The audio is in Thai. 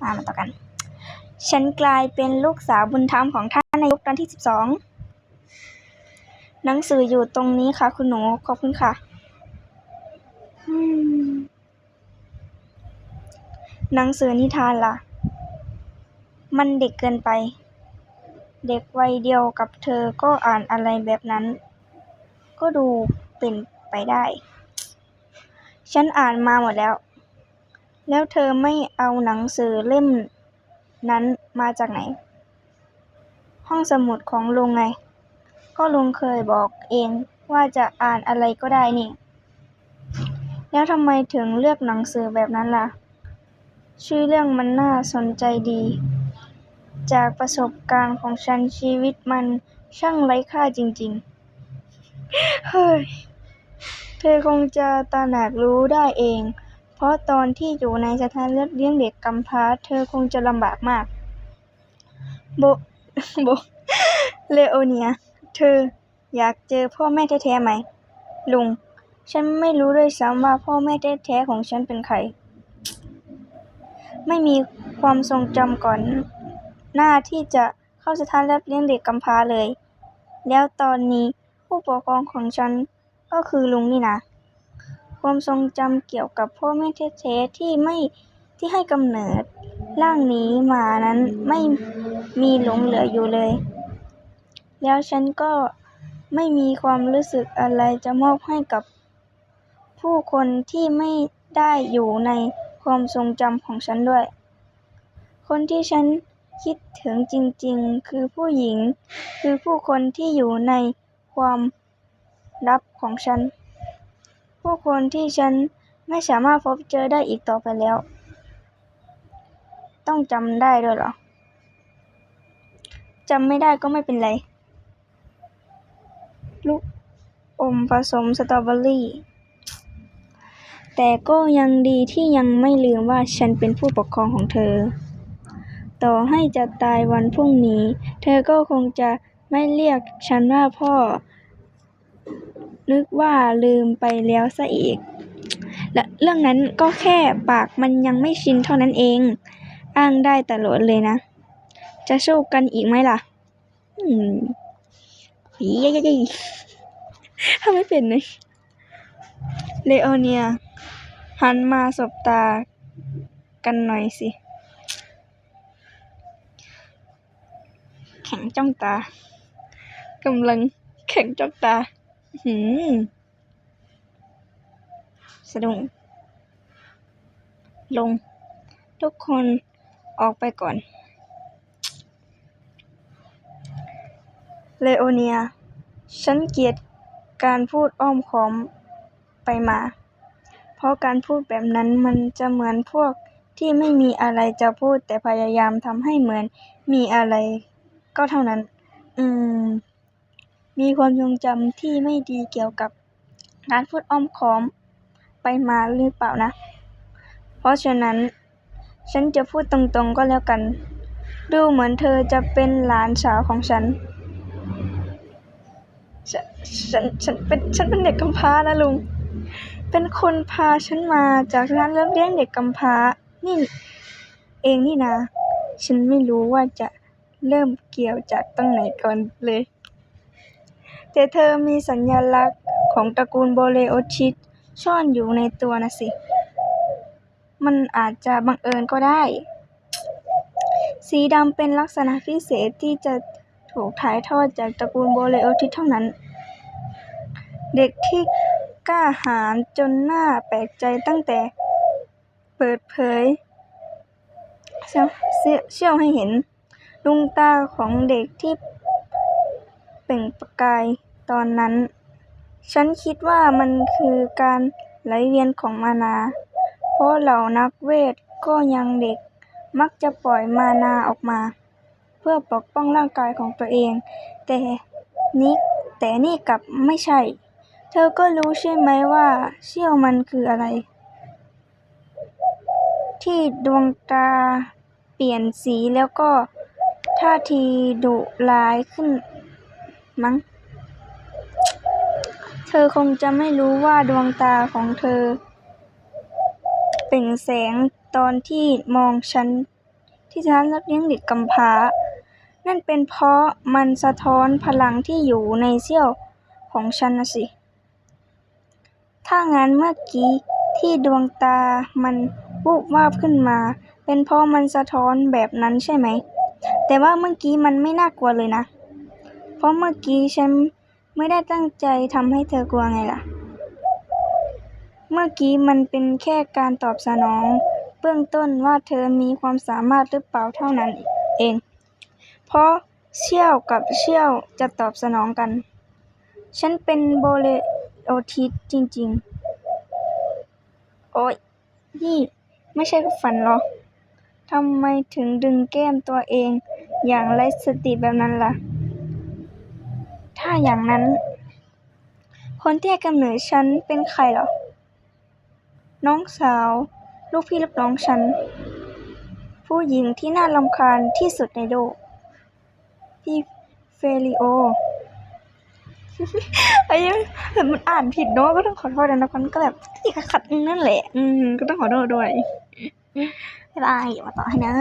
มามาต่อกัน ฉันกลายเป็นลูกสาวบุญธรรมของท่านในยุครัชที่สิบสองหนังสืออยู่ตรงนี้ค่ะ คุณหนูขอบคุณค่ะหนังสือนิทานล่ะ มันเด็กเกินไป เด็กวัยเดียวกับเธอก็อ่านอะไรแบบนั้น ก็ดูเป็นไปได้ ฉันอ่านมาหมดแล้ว แล้วเธอไม่เอาหนังสือเล่มนั้นมาจากไหน ห้องสมุดของลุงไง ก็ลุงเคยบอกเองว่าจะอ่านอะไรก็ได้นี่ แล้วทำไมถึงเลือกหนังสือแบบนั้นล่ะ ชื่อเรื่องมันน่าสนใจดี จากประสบการณ์ของฉันชีวิตมันช่างไร้ค่าจริงๆ เฮ้ย เธอคงจะตระหนักรู้ได้เอง เพราะตอนที่อยู่ในสถานเลี้ยงเด็กกำพร้า เธอคงจะลำบากมาก โบ โบ เลโอเนีย เธออยากเจอพ่อแม่แท้ๆไหม ลุง ฉันไม่รู้ด้วยซ้ำว่าพ่อแม่แท้ๆของฉันเป็นใคร ไม่มีความทรงจำก่อน หน้าที่จะเข้าสถานรับเลี้ยงเด็กกำพร้าเลย แล้วตอนนี้ผู้ปกครองของฉันก็คือลุงนี่นะ ความทรงจำเกี่ยวกับพ่อแม่แท้ๆที่ไม่ที่ให้กำเนิดร่างนี้มานั้นไม่มีหลงเหลืออยู่เลย แล้วฉันก็ไม่มีความรู้สึกอะไรจะมอบให้กับ ผู้คนที่ไม่ได้อยู่ในความทรงจำของฉันด้วย คนที่ฉันคิดถึงจริงๆ คือผู้หญิง คือผู้คนที่อยู่ในความลับของฉัน ผู้คนที่ฉันไม่สามารถพบเจอได้อีกต่อไปแล้ว ต้องจำได้ด้วยเหรอจำไม่ได้ก็ไม่เป็นไร ลูกอมผสมสตรอเบอรี่ แต่ก็ยังดีที่ยังไม่ลืมว่าฉันเป็นผู้ปกครองของเธอ ต่อให้จะตายวันพรุ่งนี้ เธอก็คงจะไม่เรียกฉันว่าพ่อ นึกว่าลืมไปแล้วซะอีก และเรื่องนั้นก็แค่ปากมันยังไม่ชินเท่านั้นเอง อ้างได้ตลอดเลยนะ จะสู้กันอีกไหมล่ะ อืมหียยยทำไม่เป็นเลยเลโอเนีย หันมาสบตากันหน่อยสิ แข็งจ้องตากำลังแข็งจ้องตา หืมสะดุ้งลง ทุกคนออกไปก่อน เลโอเนีย ฉันเกลียดการพูดอ้อมค้อมไปมา เพราะการพูดแบบนั้นมันจะเหมือนพวกที่ไม่มีอะไรจะพูดแต่พยายามทำให้เหมือนมีอะไรก็เท่านั้น อืม มีความทรงจำที่ไม่ดีเกี่ยวกับการพูดอ้อมค้อมไปมาหรือเปล่านะ เพราะฉะนั้น ฉันจะพูดตรงๆก็แล้วกัน ดูเหมือนเธอจะเป็นหลานสาวของฉัน ฉันฉันฉันเป็นฉันเป็นเด็กกำพร้านะลุง เป็นคนพาฉันมาจากร้านเลี้ยงเด็กกำพร้า นี่ เองนี่นะ ฉันไม่รู้ว่าจะเริ่มเกี่ยวจากตรงไหนก่อนเลย แต่เธอมีสัญลักษณ์ของตระกูลโบเลโอชิสซ่อนอยู่ในตัวนะสิ มันอาจจะบังเอิญก็ได้ สีดำเป็นลักษณะพิเศษที่จะถูกถ่ายทอดจากตระกูลโบเลโอทิสเท่านั้น เด็กที่กล้าหาญจนหน่าแปลกใจตั้งแต่เปิดเผยเชี่ยวเชี่ยวเชี่ยวให้เห็นดวงตาของเด็กที่เปล่งประกาย ตอนนั้น ฉันคิดว่ามันคือการไหลเวียนของมานา เพราะเหล่านักเวทก็ยังเด็กมักจะปล่อยมานาออกมา เพื่อปกป้องร่างกายของตัวเอง แต่นี่แต่นี่กลับไม่ใช่ เธอก็รู้ใช่ไหมว่าเชี่ยวมันคืออะไร ที่ดวงตาเปลี่ยนสีแล้วก็ท่าทีดุร้ายขึ้นมั้ง เธอคงจะไม่รู้ว่าดวงตาของเธอ เปล่งแสงตอนที่มองฉัน ที่ฉันรับเลี้ยงเด็กกำพร้า นั่นเป็นเพราะมันสะท้อนพลังที่อยู่ในเสี้ยวของฉันนะสิ ถ้างั้นเมื่อกี้ที่ดวงตามันวูบวาบขึ้นมา เป็นเพราะมันสะท้อนแบบนั้นใช่ไหม แต่ว่าเมื่อกี้มันไม่น่ากลัวเลยนะ เพราะเมื่อกี้ฉัน ไม่ได้ตั้งใจทำให้เธอกลัวไงล่ะ เมื่อกี้มันเป็นแค่การตอบสนอง เบื้องต้นว่าเธอมีความสามารถหรือเปล่าเท่านั้นเอง เพราะเชี่ยวกับเชี่ยวจะตอบสนองกัน ฉันเป็นโบเลโอทิสจริง ๆ โอ๊ยนี่ไม่ใช่ฝันหรอทำไมถึงดึงแก้มตัวเองอย่างไร้สติแบบนั้นล่ะ อย่างนั้น คนที่ให้กำเนิดฉันเป็นใครเหรอ น้องสาว ลูกพี่ลูกน้องฉัน ผู้หญิงที่น่ารำคาญที่สุดในโลก พี่เฟลิโอไอ้ยังแต่มันอ่านผิดเนอะก็ต้องขอโทษนะนะมันก็แบบที่ขัดนั่นแหละ อืมก็ต้องขอโทษด้วยบ๊ายบายอย่ามาต่อให้นะ